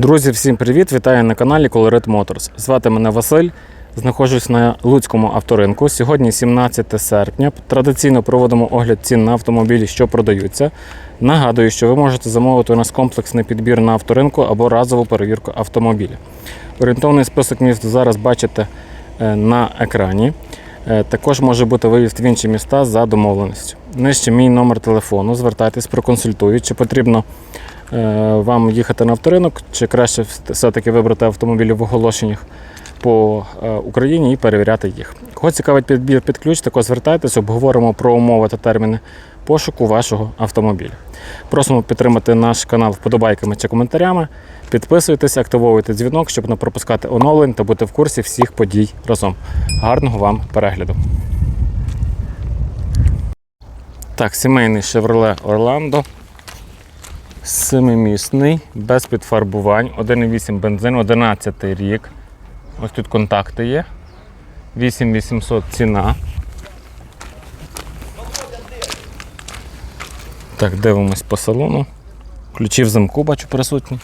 Друзі, всім привіт! Вітаю на каналі Colorit Motors. Звати мене Василь. Знаходжусь на Луцькому авторинку. Сьогодні 17 серпня. Традиційно проводимо огляд цін на автомобілі, що продаються. Нагадую, що ви можете замовити у нас комплексний підбір на авторинку або разову перевірку автомобіля. Орієнтовний список міст зараз бачите е, на екрані. Е, Також може бути виїзд в інші міста за домовленістю. Нижче мій номер телефону. Звертайтесь, проконсультують, чи потрібно вам їхати на авторинок, чи краще все-таки вибрати автомобілі в оголошеннях по е, Україні і перевіряти їх. Кого цікавить підбір під ключ, також звертайтесь, обговоримо про умови та терміни пошуку вашого автомобіля. Просимо підтримати наш канал вподобайками чи коментарями. Підписуйтесь, активовуйте дзвінок, щоб не пропускати оновлень та бути в курсі всіх подій разом. Гарного вам перегляду! Так, сімейний Chevrolet Orlando. Семимісний, без підфарбувань, 1,8 бензин, 11 рік. Ось тут контакти є. 8800 ціна. Так, дивимось по салону. Ключі в замку бачу присутні.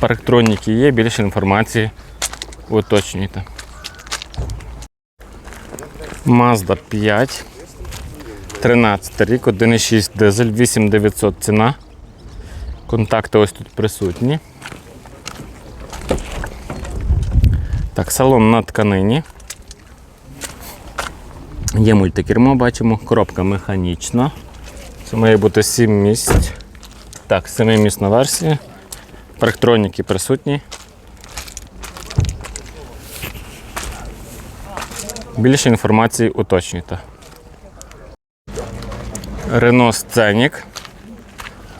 Парктроніки є, більше інформації уточнюйте. Mazda 5. 13 рік, 1,6 дизель, 8900 ціна. Контакти ось тут присутні. Так, салон на тканині. Є мультикермо, бачимо, коробка механічна. Це має бути 7 місць. Так, 7-місна версія. Парктроніки присутні. Більше інформації уточнюйте. Renault Scenic.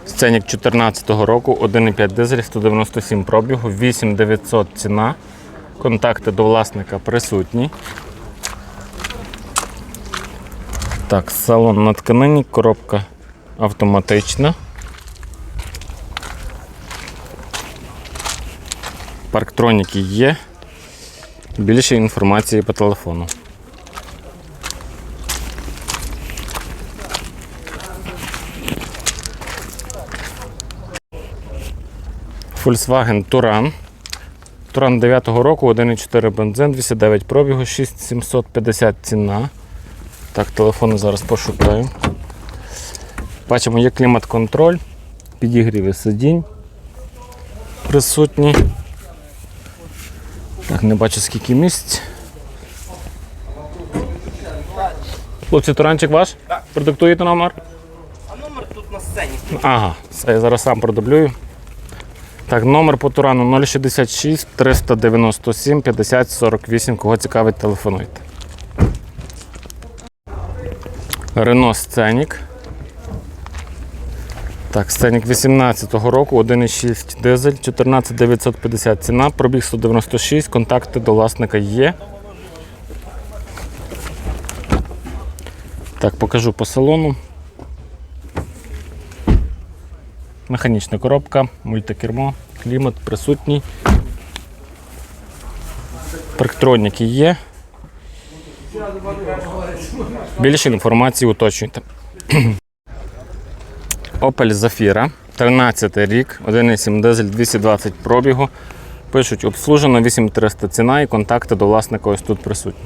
Сценік 2014 року, 1,5 дизель, 197 пробігу, 8900 ціна. Контакти до власника присутні. Так, салон на тканині, коробка автоматична. Парктроніки є. Більше інформації по телефону. Volkswagen Touran. Туран 9 року, 1,4 бензин, 209 пробігу, 6750 ціна. Так, телефони зараз пошукаю. Бачимо, є клімат-контроль, підігріви сидінь присутні. Так, не бачу скільки місць. Хлопці, туранчик ваш? Так. Продиктуєте номер? А номер тут на сцені. Ага, все, я зараз сам продублюю. Так, номер по Турану 066 397 50 48. Кого цікавить, телефонуйте. Рено Сценік. Так, Сценік 18-го року, 1,6 дизель, 14 950 ціна, пробіг 196, контакти до власника є. Так, покажу по салону. Механічна коробка, мультикермо, клімат присутній. Парктроніки є. Більше інформації уточнюйте. Opel Zafira, 13 рік, 1,7 дизель, 220 пробігу. Пишуть обслужено, 8300 ціна і контакти до власника ось тут присутні.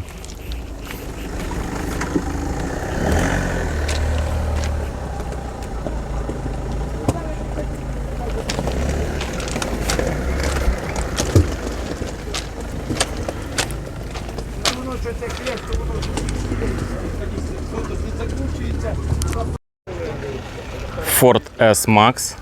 Ford S-Max.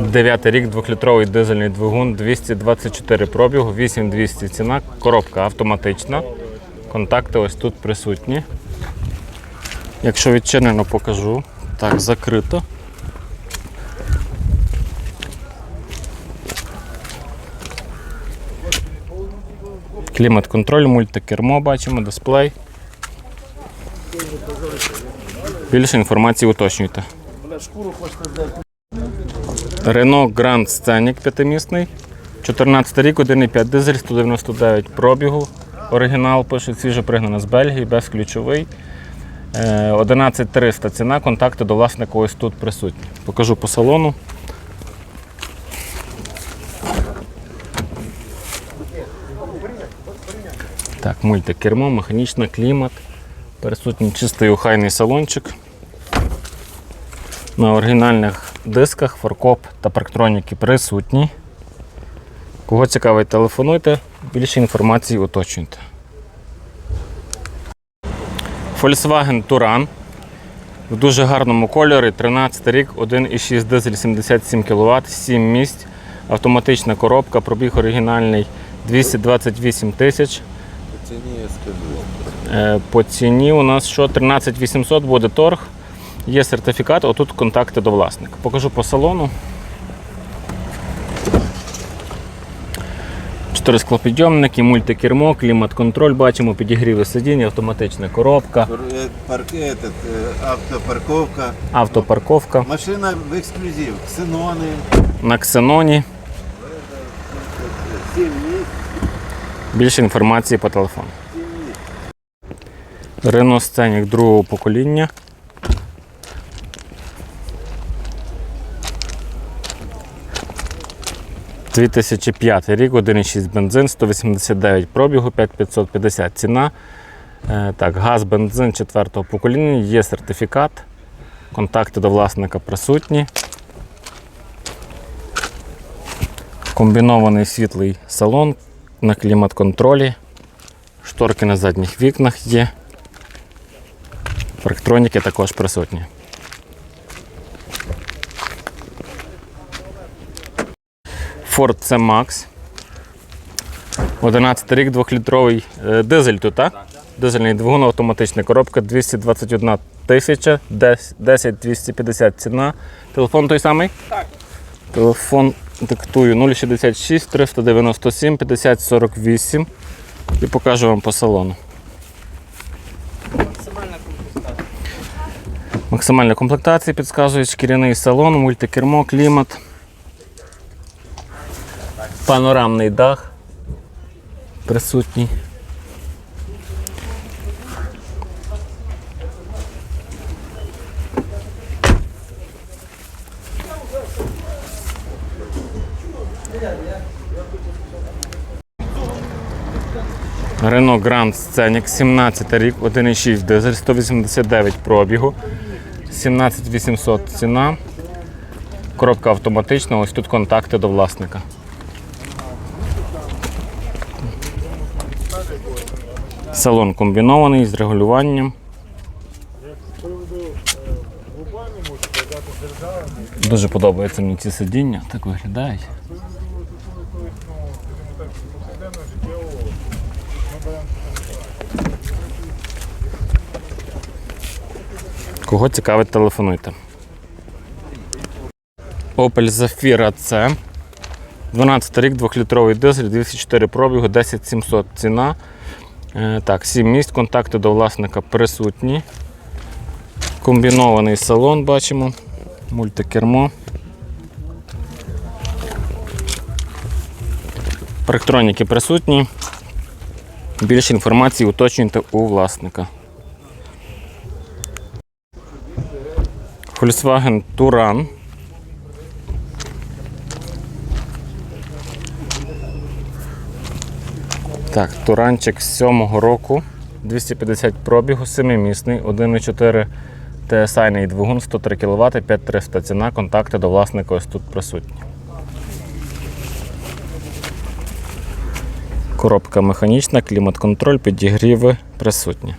9 рік, 2-літровий дизельний двигун, 224 пробігу, 8200 ціна, коробка автоматична. Контакти ось тут присутні. Якщо відчинено, покажу. Так, закрито. Клімат-контроль, мультикермо бачимо, дисплей. Більше інформації уточнюйте. Renault Grand Scenic п'ятимісний. 14 рік, 1,5 дизель, 199 пробігу. Оригінал пише свіже пригнана з Бельгії, безключовий. Е, 11300 ціна, контакти до власника ось тут присутні. Покажу по салону. Так, мультикермо, механічна, клімат. Присутній чистий охайний салончик. На оригінальних дисках форкоп та парктроніки присутні. Кого цікавить, телефонуйте, більше інформації уточнюйте. Volkswagen Touran в дуже гарному кольорі, 13 рік, 1,6 дизель 77 кВт, 7 місць, автоматична коробка, пробіг оригінальний 228 тисяч. Ціні я скажу. Е, По ціні у нас що 13 800 буде торг. Є сертифікат, отут контакти до власника. Покажу по салону. Чотири склопідйомники, мультикермо, клімат-контроль, бачимо, підігріви сидіння, автоматична коробка, е, е, автопарковка. автопарковка Машина в ексклюзив. Ксенони. на ксеноні. 7 місць. Більше інформації по телефону. 7 місць. Renault Scenic другого покоління. – 2005 рік, 1,6 бензин, 189 пробігу, 5550 ціна. Е, Так, газ, бензин четвертого покоління, є сертифікат. Контакти до власника присутні. Комбінований світлий салон на клімат-контролі. Шторки на задніх вікнах є. Парктроніки також присутні. Ford C-Max. 11 рік, 2-літровий е, дизель тут, так? Дизельний двигун, автоматична коробка, 221 тисяча, 10 250 ціна. Телефон той самий? Так. Телефон диктую 066 397 50 48 і покажу вам по салону. Максимальна комплектація. Максимальна комплектація підказує шкіряний салон, мультикермо, клімат. Панорамний дах присутній. Renault Grand Scenic, 17 рік, 1,6 дизель, 189 пробігу, 17800 ціна. Коробка автоматична, ось тут контакти до власника. Салон комбінований з регулюванням. Дуже подобаються мені ці сидіння, так виглядають. Кого цікавить, телефонуйте. Opel Zafira C. 12 рік, 2-літровий дизель, 204 пробігу, 10700 ціна. Е, Так, 7 місць, контакти до власника присутні. Комбінований салон бачимо, мультикермо. Парктроніки присутні. Більше інформації уточнюйте у власника. Volkswagen Touran. Так, Туранчик з 7-го року, 250 пробігу, 7-місний, 1,4 TSI двигун, 103 кВт, 5300 ціна, контакти до власника ось тут присутні. Коробка механічна, клімат-контроль, підігріви присутні.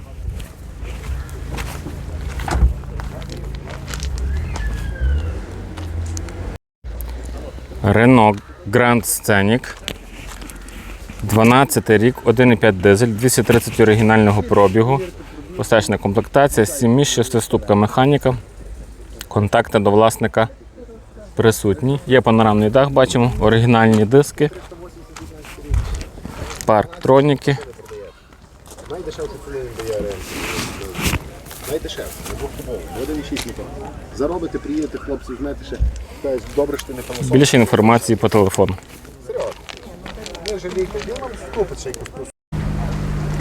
Renault Grand Scenic. 12 рік, 1,5 дизель, 230 оригінального пробігу. Посечна комплектація, 7 місць, 6-ступка механіка. Контакти до власника присутні. Є панорамний дах, бачимо, оригінальні диски. Парктроніки. Найдешевше, на шість мотор. Заробите, приїдете, хлопці, візьмете ще. Скажуть, добре, що ти не панасок. Більше інформації по телефону. Серйозно. Не жалійте, він вам купить ще якусь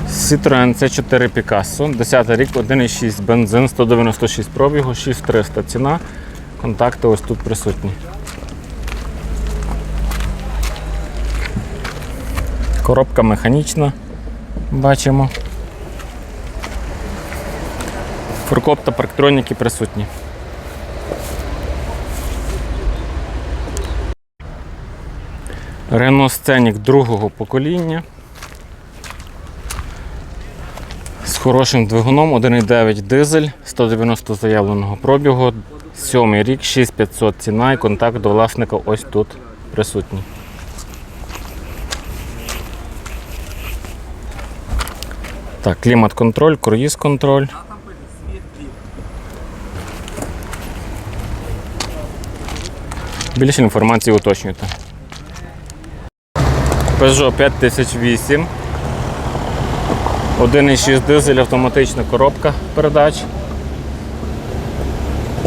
Citroen C4 Picasso, 10 рік, 1,6 бензин, 196 пробігу, 6300 ціна. Контакти ось тут присутні. Коробка механічна. Бачимо. Фуркоп та парктроніки присутні. Renault Scenic другого покоління. З хорошим двигуном 1,9 дизель, 190 заявленого пробігу, 7 рік, 6500 ціна і контакт до власника ось тут присутній. Так, клімат-контроль, круїз-контроль. Більше інформації уточнюйте. Peugeot 5008. 1,6 дизель, автоматична коробка передач.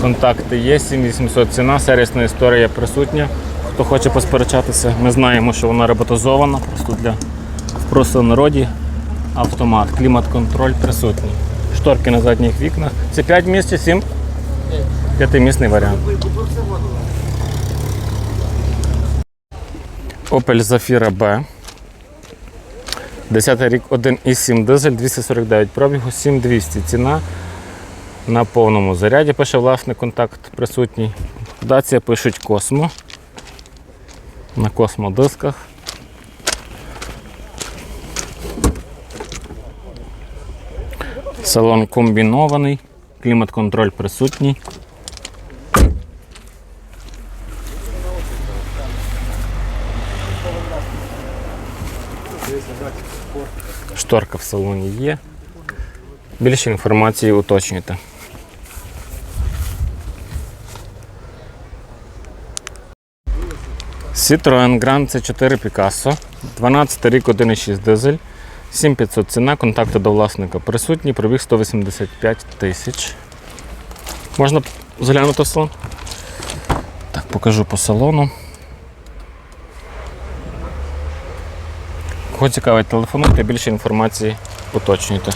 Контакти є, 7800 ціна, сервісна історія присутня. Хто хоче посперечатися, ми знаємо, що вона роботизована, просто для в просто народі автомат, клімат-контроль присутній. Шторки на задніх вікнах. Це 5 місць чи 7? П'ятимісний варіант. Opel Zafira B. 10 рік 1,7 дизель, 249 пробігу, 7200 ціна. На повному заряді пише власний контакт присутній. Дація пишуть Космо. На космодисках. Салон комбінований, клімат-контроль присутній. Шторка в салоні є. Більше інформації уточнюйте. Citroen Grand C4 Picasso, 12 рік 1,6 дизель, 7500 ціна, контакти до власника присутні, пробіг 185 тисяч. Можна заглянути в салон? Так, покажу по салону. Кого цікавить, телефонуйте, більше інформації уточнюйте.